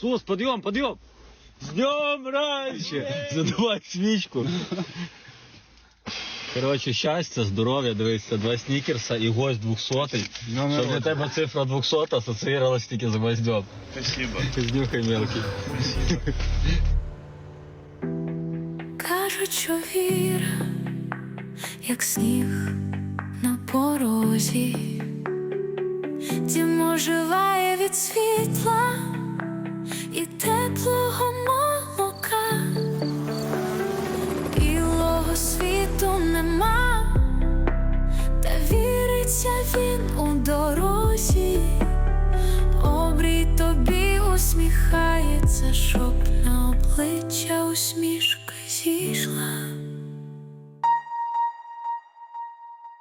Сус, подъем, подъем! С днем раньше! Задувай свічку. Коротше, щастя, здоров'я, дивися, два снікерса і гость 200 Щоб для тебе цифра 200 асоціювалась тільки з гвоздем. Спасибо. Знюхай мелкий. Кажуть, що віра, як сніг на порозі, дім оживає від світла Зустрічається він у дорозі, обрій тобі усміхається, щоб на обличчя усмішка зійшла.